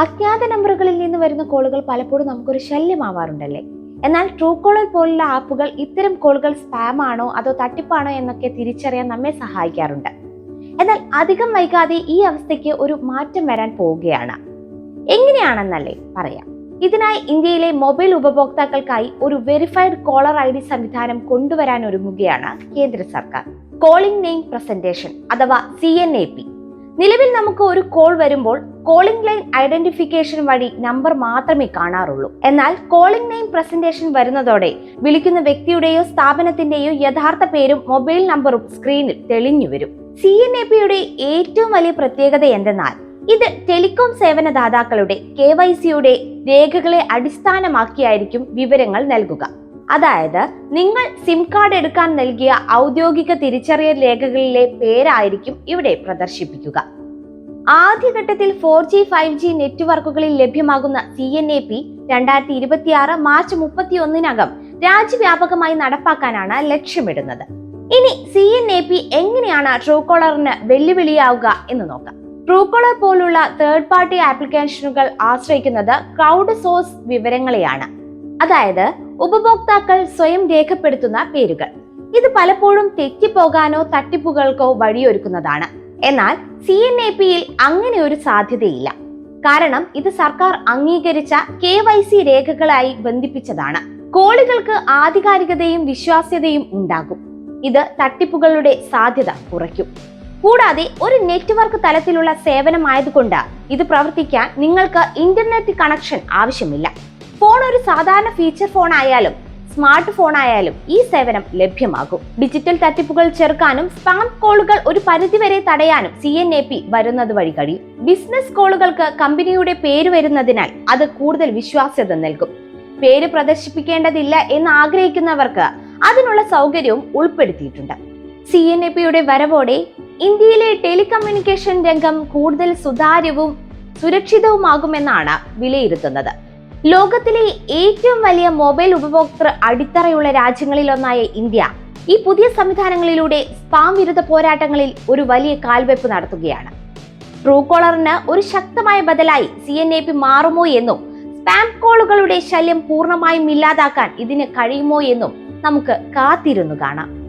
അജ്ഞാത നമ്പറുകളിൽ നിന്ന് വരുന്ന കോളുകൾ പലപ്പോഴും നമുക്കൊരു ശല്യമാവാറുണ്ടല്ലേ? എന്നാൽ ട്രൂ കോളർ പോലുള്ള ആപ്പുകൾ ഇത്തരം കോളുകൾ സ്പാം ആണോ അതോ തട്ടിപ്പാണോ എന്നൊക്കെ തിരിച്ചറിയാൻ നമ്മെ സഹായിക്കാറുണ്ട്. എന്നാൽ അധികം വൈകാതെ ഈ അവസ്ഥയ്ക്ക് ഒരു മാറ്റം വരാൻ പോവുകയാണ്. എങ്ങനെയാണെന്നല്ലേ പറയാം. ഇതിനായി ഇന്ത്യയിലെ മൊബൈൽ ഉപഭോക്താക്കൾക്കായി ഒരു വെരിഫൈഡ് കോളർ ഐ ഡി സംവിധാനം കൊണ്ടുവരാൻ ഒരുങ്ങുകയാണ് കേന്ദ്ര സർക്കാർ. കോളിംഗ് നെയിം പ്രസന്റേഷൻ അഥവാ സി എൻ എ പി നിലവിൽ നമുക്ക് ഒരു കോൾ വരുമ്പോൾ കോളിംഗ് ലൈൻ ഐഡന്റിഫിക്കേഷൻ വഴി നമ്പർ മാത്രമേ കാണാറുള്ളൂ. എന്നാൽ കോളിംഗ് നെയിം പ്രസന്റേഷൻ വരുന്നതോടെ വിളിക്കുന്ന വ്യക്തിയുടെയോ സ്ഥാപനത്തിന്റെയോ യഥാർത്ഥ പേരും മൊബൈൽ നമ്പറും സ്ക്രീനിൽ തെളിഞ്ഞു വരും. സി എൻ എ പിയുടെ ഏറ്റവും വലിയ പ്രത്യേകത എന്തെന്നാൽ ഇത് ടെലികോം സേവനദാതാക്കളുടെ കെ വൈ സിയുടെ രേഖകളെ അടിസ്ഥാനമാക്കിയായിരിക്കും വിവരങ്ങൾ നൽകുക. അതായത് നിങ്ങൾ സിം കാർഡ് എടുക്കാൻ നൽകിയ ഔദ്യോഗിക തിരിച്ചറിയൽ രേഖകളിലെ പേരായിരിക്കും ഇവിടെ പ്രദർശിപ്പിക്കുക. ആദ്യഘട്ടത്തിൽ ഫോർ ജി ഫൈവ് ജി നെറ്റ്വർക്കുകളിൽ ലഭ്യമാകുന്ന സി എൻ എ പി രണ്ടായിരത്തി ഇരുപത്തിയാറ് മാർച്ച് മുപ്പത്തി ഒന്നിനകം രാജ്യവ്യാപകമായി നടപ്പാക്കാനാണ് ലക്ഷ്യമിടുന്നത്. ഇനി സി എൻ എ പി എങ്ങനെയാണ് ട്രൂ കോളറിന് വെല്ലുവിളിയാവുക എന്ന് നോക്കാം. ട്രൂ കോളർ പോലുള്ള തേർഡ് പാർട്ടി ആപ്ലിക്കേഷനുകൾ ആശ്രയിക്കുന്നത് ക്രൗഡ് സോഴ്സ് വിവരങ്ങളെയാണ്. അതായത് ഉപഭോക്താക്കൾ സ്വയം രേഖപ്പെടുത്തുന്ന പേരുകൾ. ഇത് പലപ്പോഴും തെറ്റിപ്പോകാനോ തട്ടിപ്പുകൾക്കോ വഴിയൊരുക്കുന്നതാണ്. എന്നാൽ സി എൻ എ പിയിൽ അങ്ങനെ ഒരു സാധ്യതയില്ല. കാരണം ഇത് സർക്കാർ അംഗീകരിച്ച കെ വൈ സി രേഖകളായി ബന്ധിപ്പിച്ചതാണ്. കോളുകൾക്ക് ആധികാരികതയും വിശ്വാസ്യതയും ഉണ്ടാകും. ഇത് തട്ടിപ്പുകളുടെ സാധ്യത കുറയ്ക്കും. കൂടാതെ ഒരു നെറ്റ്വർക്ക് തലത്തിലുള്ള സേവനമായതുകൊണ്ട് ഇത് പ്രവർത്തിക്കാൻ നിങ്ങൾക്ക് ഇന്റർനെറ്റ് കണക്ഷൻ ആവശ്യമില്ല. ഫോൺ ഒരു സാധാരണ ഫീച്ചർ ഫോൺ ആയാലും സ്മാർട്ട് ഫോൺ ആയാലും ഈ സേവനം ലഭ്യമാകും. ഡിജിറ്റൽ തട്ടിപ്പുകൾ ചെറുക്കാനും സ്പാം കോളുകൾ ഒരു പരിധിവരെ തടയാനും സി എൻ എ പി വരുന്നത് വഴി കഴിയും. ബിസിനസ് കോളുകൾക്ക് കമ്പനിയുടെ പേര് വരുന്നതിനാൽ അത് കൂടുതൽ വിശ്വാസ്യത നൽകും. പേര് പ്രദർശിപ്പിക്കേണ്ടതില്ല എന്ന് ആഗ്രഹിക്കുന്നവർക്ക് അതിനുള്ള സൗകര്യവും ഉൾപ്പെടുത്തിയിട്ടുണ്ട്. സി എൻ എ പിയുടെ വരവോടെ ഇന്ത്യയിലെ ടെലികമ്മ്യൂണിക്കേഷൻ രംഗം കൂടുതൽ സുതാര്യവും സുരക്ഷിതവുമാകുമെന്നാണ് വിലയിരുത്തുന്നത്. ലോകത്തിലെ ഏറ്റവും വലിയ മൊബൈൽ ഉപഭോക്തൃ അടിത്തറയുള്ള രാജ്യങ്ങളിലൊന്നായ ഇന്ത്യ. ഈ പുതിയ സംവിധാനങ്ങളിലൂടെ സ്പാം വിരുദ്ധ പോരാട്ടങ്ങളിൽ ഒരു വലിയ കാൽവെപ്പ് നടത്തുകയാണ്. ട്രൂ കോളറിന് ഒരു ശക്തമായ ബദലായി സി എൻ എ പി മാറുമോ എന്നും സ്പാം കോളുകളുടെ ശല്യം പൂർണമായും ഇല്ലാതാക്കാൻ ഇതിന് കഴിയുമോ എന്നും നമുക്ക് കാത്തിരുന്നു കാണാം.